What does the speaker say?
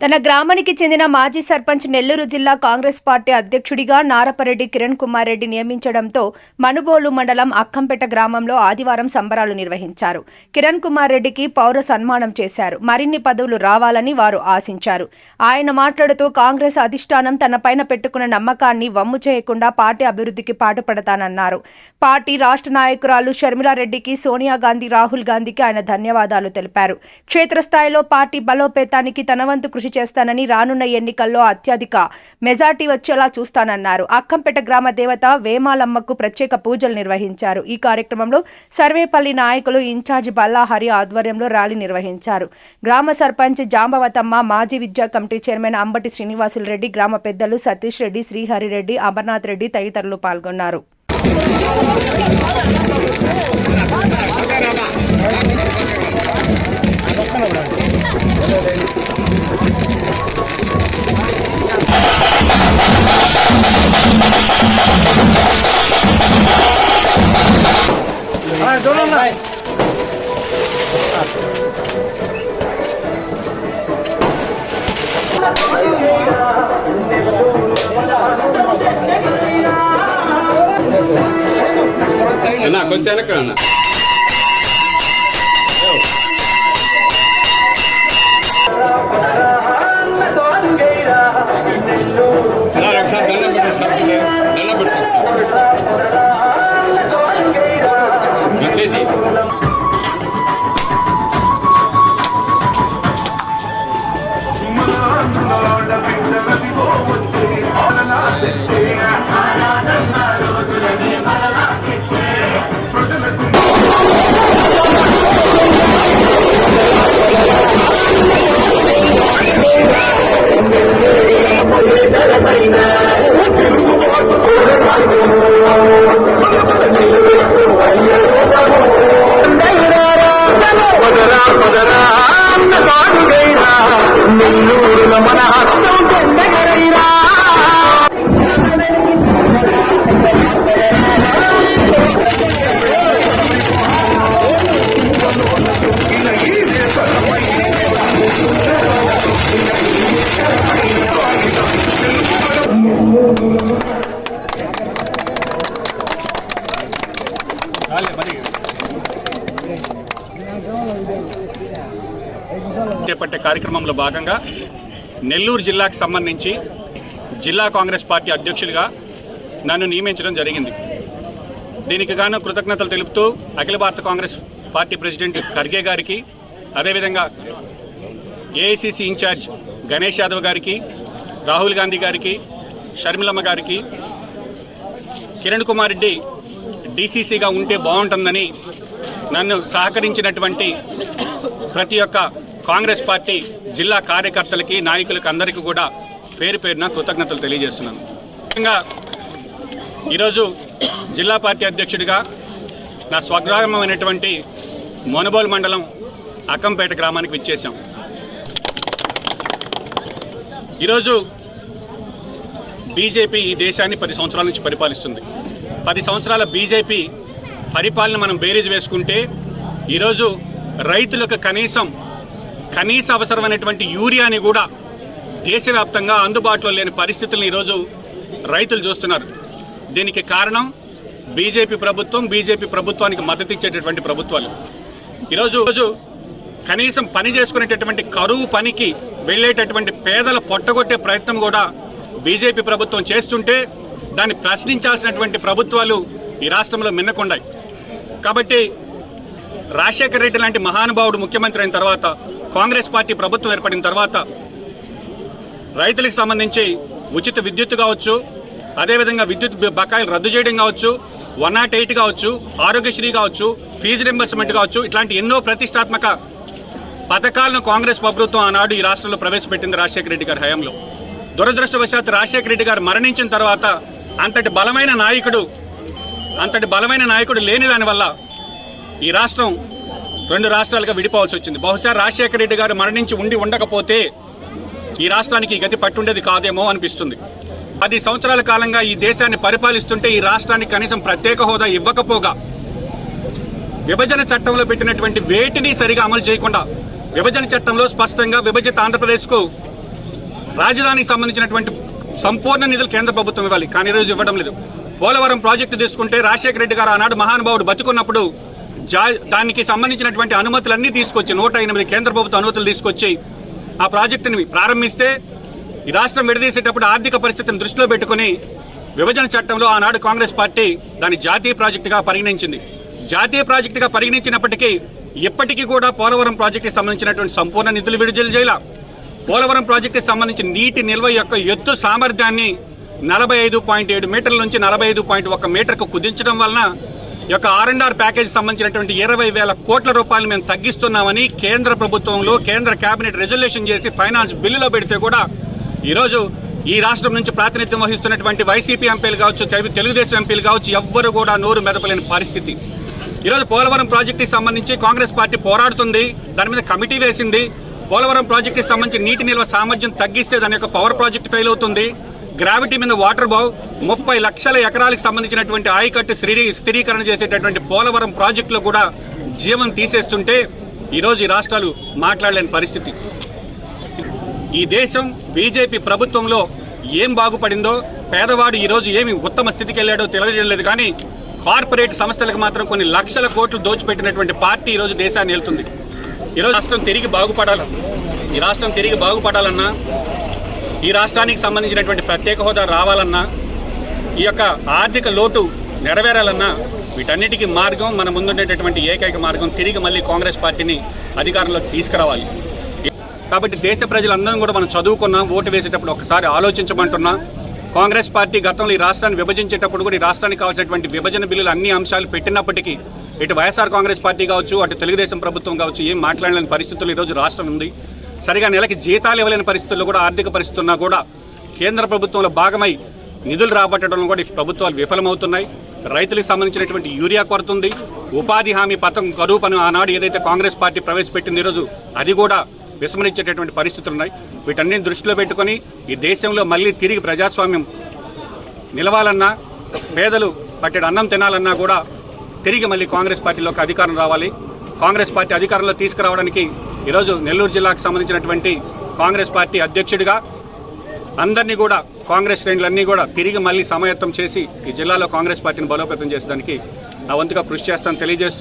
తన గ్రామానికి చెందిన మాజీ సర్పంచ్ నెల్లూరు జిల్లా కాంగ్రెస్ పార్టీ అధ్యక్షుడిగా నారపరెడ్డి కిరణ్ కుమార్ రెడ్డి నియమించడంతో మనుబోలు మండలం అక్కంపేట గ్రామంలో ఆదివారం సంబరాలు నిర్వహించారు. కిరణ్ కుమార్ రెడ్డికి పౌర సన్మానం చేశారు. మరిన్ని పదవులు రావాలని వారు ఆశించారు. ఆయన మాట్లాడుతూ కాంగ్రెస్ అధిష్టానం తనపైన పెట్టుకున్న నమ్మకాన్ని వమ్ము చేయకుండా పార్టీ అభివృద్ధికి పాటుపడతానన్నారు. పార్టీ రాష్ట్ర నాయకురాలు షర్మిలారెడ్డికి సోనియా గాంధీ రాహుల్ గాంధీకి ఆయన ధన్యవాదాలు తెలిపారు. క్షేత్రస్థాయిలో పార్టీ బలోపేతానికి తన వంతు కృషి చేస్తానని రానున్న ఎన్నికల్లో అత్యధిక మెజార్టీ వచ్చేలా చూస్తానన్నారు. అక్కంపేట గ్రామ దేవత వేమాలమ్మకు ప్రత్యేక పూజలు నిర్వహించారు. ఈ కార్యక్రమంలో సర్వేపల్లి నాయకులు ఇన్ఛార్జ్ బల్లాహరి ఆధ్వర్యంలో ర్యాలీ నిర్వహించారు. గ్రామ సర్పంచ్ జాంబవతమ్మ మాజీ విద్యా కమిటీ చైర్మన్ అంబటి శ్రీనివాసులు రెడ్డి గ్రామ పెద్దలు సతీష్ రెడ్డి శ్రీహరి రెడ్డి అమర్నాథ్ రెడ్డి తదితరులు పాల్గొన్నారు. కొంచెం వెనక్కి చేపట్టే కార్యక్రమంలో భాగంగా నెల్లూరు జిల్లాకు సంబంధించి జిల్లా కాంగ్రెస్ పార్టీ అధ్యక్షులుగా నన్ను నియమించడం జరిగింది. దీనికి గాను కృతజ్ఞతలు తెలుపుతూ అఖిల భారత కాంగ్రెస్ పార్టీ ప్రెసిడెంట్ ఖర్గే గారికి అదేవిధంగా ఏఐసిసి ఇన్ఛార్జ్ గణేష్ యాదవ్ గారికి రాహుల్ గాంధీ గారికి షర్మిలమ్మ గారికి కిరణ్ కుమార్ రెడ్డి డీసీసీగా ఉంటే బాగుంటుందని నన్ను సహకరించినటువంటి ప్రతి ఒక్క కాంగ్రెస్ పార్టీ జిల్లా కార్యకర్తలకి నాయకులకు అందరికీ కూడా పేరు పేరున కృతజ్ఞతలు తెలియజేస్తున్నాను. ముఖ్యంగా ఈరోజు జిల్లా పార్టీ అధ్యక్షుడిగా నా స్వగ్రామమైనటువంటి మొనబోల్ మండలం అక్కంపేట గ్రామానికి విచ్చేశాం. ఈరోజు బీజేపీ ఈ దేశాన్ని పది సంవత్సరాల నుంచి పరిపాలిస్తుంది. పది సంవత్సరాల బీజేపీ పరిపాలన మనం బేరీజ్ వేసుకుంటే ఈరోజు రైతులకు కనీసం కనీస అవసరమైనటువంటి యూరియాని కూడా దేశవ్యాప్తంగా అందుబాటులో లేని పరిస్థితులను ఈరోజు రైతులు చూస్తున్నారు. దీనికి కారణం బీజేపీ ప్రభుత్వం బీజేపీ ప్రభుత్వానికి మద్దతు ఇచ్చేటటువంటి ప్రభుత్వాలు. ఈరోజు రోజు కనీసం పని చేసుకునేటటువంటి కరువు పనికి వెళ్ళేటటువంటి పేదల పొట్టగొట్టే ప్రయత్నం కూడా బీజేపీ ప్రభుత్వం చేస్తుంటే దాన్ని ప్రశ్నించాల్సినటువంటి ప్రభుత్వాలు ఈ రాష్ట్రంలో మిన్నకుండాయి. కాబట్టి రాజశేఖర రెడ్డి లాంటి మహానుభావుడు ముఖ్యమంత్రి అయిన తర్వాత కాంగ్రెస్ పార్టీ ప్రభుత్వం ఏర్పడిన తర్వాత రైతులకు సంబంధించి ఉచిత విద్యుత్ కావచ్చు అదేవిధంగా విద్యుత్ బకాయిలు రద్దు చేయడం కావచ్చు వన్ నాట్ ఎయిట్ కావచ్చు ఆరోగ్యశ్రీ కావచ్చు ఫీజు రింబర్స్మెంట్ కావచ్చు ఇట్లాంటి ఎన్నో ప్రతిష్టాత్మక పథకాలను కాంగ్రెస్ ప్రభుత్వం ఆనాడు ఈ రాష్ట్రంలో ప్రవేశపెట్టింది రాజశేఖర రెడ్డి గారి హయాంలో. దురదృష్టవశాత్తు రాజశేఖర రెడ్డి గారు మరణించిన తర్వాత అంతటి బలమైన నాయకుడు అంతటి బలమైన నాయకుడు లేని దానివల్ల ఈ రాష్ట్రం రెండు రాష్ట్రాలుగా విడిపోవాల్సి వచ్చింది. బహుశా రాజశేఖర రెడ్డి గారు మరణించి ఉండి ఉండకపోతే ఈ రాష్ట్రానికి ఈ గతి పట్టుండేది కాదేమో అనిపిస్తుంది. పది సంవత్సరాల కాలంగా ఈ దేశాన్ని పరిపాలిస్తుంటే ఈ రాష్ట్రానికి కనీసం ప్రత్యేక హోదా ఇవ్వకపోగా విభజన చట్టంలో పెట్టినటువంటి వేటిని సరిగా అమలు చేయకుండా విభజన చట్టంలో స్పష్టంగా విభజిత ఆంధ్రప్రదేశ్కు రాజధానికి సంబంధించినటువంటి సంపూర్ణ నిధులు కేంద్ర ప్రభుత్వం ఇవ్వాలి. కానీ ఈరోజు ఇవ్వడం లేదు. పోలవరం ప్రాజెక్టు తీసుకుంటే రాజశేఖర రెడ్డి గారు ఆనాడు మహానుభావుడు బతుకున్నప్పుడు దానికి సంబంధించినటువంటి అనుమతులన్నీ తీసుకొచ్చి నూట ఎనిమిది కేంద్ర ప్రభుత్వ అనుమతులు తీసుకొచ్చి ఆ ప్రాజెక్టుని ప్రారంభిస్తే ఈ రాష్ట్రం విడదీసేటప్పుడు ఆర్థిక పరిస్థితిని దృష్టిలో పెట్టుకుని విభజన చట్టంలో ఆనాడు కాంగ్రెస్ పార్టీ దాన్ని జాతీయ ప్రాజెక్టుగా పరిగణించింది. జాతీయ ప్రాజెక్టుగా పరిగణించినప్పటికీ ఇప్పటికీ కూడా పోలవరం ప్రాజెక్టుకి సంబంధించినటువంటి సంపూర్ణ నిధులు విడుదల చేయాల. పోలవరం ప్రాజెక్టుకి సంబంధించిన నీటి నిల్వ యొక్క ఎత్తు సామర్థ్యాన్ని నలభై ఐదు పాయింట్ ఏడు మీటర్ల నుంచి నలభై ఐదు పాయింట్ ఒక మీటర్కు కుదించడం వలన యొక్క ఆర్ అండ్ ఆర్ ప్యాకేజ్ సంబంధించినటువంటి ఇరవై వేల కోట్ల రూపాయలు మేము తగ్గిస్తున్నామని కేంద్ర ప్రభుత్వంలో కేంద్ర కేబినెట్ రెజల్యూషన్ చేసి ఫైనాన్స్ బిల్లులో పెడితే కూడా ఈరోజు ఈ రాష్ట్రం నుంచి ప్రాతినిధ్యం వహిస్తున్నటువంటి వైసీపీ ఎంపీలు కావచ్చు తెలుగుదేశం ఎంపీలు కావచ్చు ఎవ్వరు కూడా నోరు మెదపలేని పరిస్థితి. ఈరోజు పోలవరం ప్రాజెక్టుకి సంబంధించి కాంగ్రెస్ పార్టీ పోరాడుతుంది దాని మీద కమిటీ వేసింది. పోలవరం ప్రాజెక్టుకి సంబంధించి నీటి నిల్వ సామర్థ్యం తగ్గిస్తే దాని యొక్క పవర్ ప్రాజెక్ట్ ఫెయిల్ అవుతుంది. గ్రావిటీ మీద వాటర్ బావ్ ముప్పై లక్షల ఎకరాలకు సంబంధించినటువంటి ఆయకట్టు స్థిరీ స్థిరీకరణ చేసేటటువంటి పోలవరం ప్రాజెక్టులో కూడా జీవం తీసేస్తుంటే ఈరోజు ఈ రాష్ట్రాలు మాట్లాడలేని పరిస్థితి. ఈ దేశం బీజేపీ ప్రభుత్వంలో ఏం బాగుపడిందో పేదవాడు ఈరోజు ఏమి ఉత్తమ స్థితికి వెళ్ళాడో తెలియజేయడం లేదు కానీ కార్పొరేట్ సంస్థలకు మాత్రం కొన్ని లక్షల కోట్లు దోచిపెట్టినటువంటి పార్టీ ఈరోజు దేశాన్ని వెళ్తుంది ఈరోజు రాష్ట్రం తిరిగి బాగుపడాలి. ఈ రాష్ట్రం తిరిగి బాగుపడాలన్నా ఈ రాష్ట్రానికి సంబంధించినటువంటి ప్రత్యేక హోదా రావాలన్నా ఈ యొక్క ఆర్థిక లోటు నెరవేరాలన్నా వీటన్నిటికీ మార్గం మన ముందుండేటటువంటి ఏకైక మార్గం తిరిగి మళ్ళీ కాంగ్రెస్ పార్టీని అధికారంలోకి తీసుకురావాలి. కాబట్టి దేశ ప్రజలందరం కూడా మనం చదువుకున్నాం ఓటు వేసేటప్పుడు ఒకసారి ఆలోచించమంటున్నా. కాంగ్రెస్ పార్టీ గతంలో ఈ రాష్ట్రాన్ని విభజించేటప్పుడు కూడా ఈ రాష్ట్రానికి కావాల్సినటువంటి విభజన బిల్లులు అన్ని అంశాలు పెట్టినప్పటికీ ఇటు వైఎస్ఆర్ కాంగ్రెస్ పార్టీ కావచ్చు అటు తెలుగుదేశం ప్రభుత్వం కావచ్చు ఏం మాట్లాడలేని పరిస్థితులు ఈరోజు రాష్ట్రం ఉంది. సరిగా నెలకి జీతాలు ఇవ్వలేని పరిస్థితుల్లో కూడా ఆర్థిక పరిస్థితులున్నా కూడా కేంద్ర ప్రభుత్వంలో భాగమై నిధులు రాబట్టడంలో కూడా ఈ ప్రభుత్వాలు విఫలమవుతున్నాయి. రైతులకు సంబంధించినటువంటి యూరియా కొరత ఉంది. ఉపాధి హామీ పథకం కరువు పని ఆనాడు ఏదైతే కాంగ్రెస్ పార్టీ ప్రవేశపెట్టింది ఈరోజు అది కూడా విస్మరించేటటువంటి పరిస్థితులు ఉన్నాయి. వీటన్నిటిని దృష్టిలో పెట్టుకొని ఈ దేశంలో మళ్ళీ తిరిగి ప్రజాస్వామ్యం నిలవాలన్నా పేదలు పట్టెడు అన్నం తినాలన్నా కూడా తిరిగి మళ్ళీ కాంగ్రెస్ పార్టీలోకి అధికారం రావాలి. కాంగ్రెస్ పార్టీ అధికారంలో తీసుకురావడానికి ఈరోజు నెల్లూరు జిల్లాకు సంబంధించినటువంటి కాంగ్రెస్ పార్టీ అధ్యక్షుడిగా అందరినీ కూడా కాంగ్రెస్ శ్రేణులన్నీ కూడా తిరిగి మళ్ళీ సమాయత్తం చేసి ఈ జిల్లాలో కాంగ్రెస్ పార్టీని బలోపేతం చేసేదానికి నా వంతుగా కృషి చేస్తాను తెలియజేస్తూ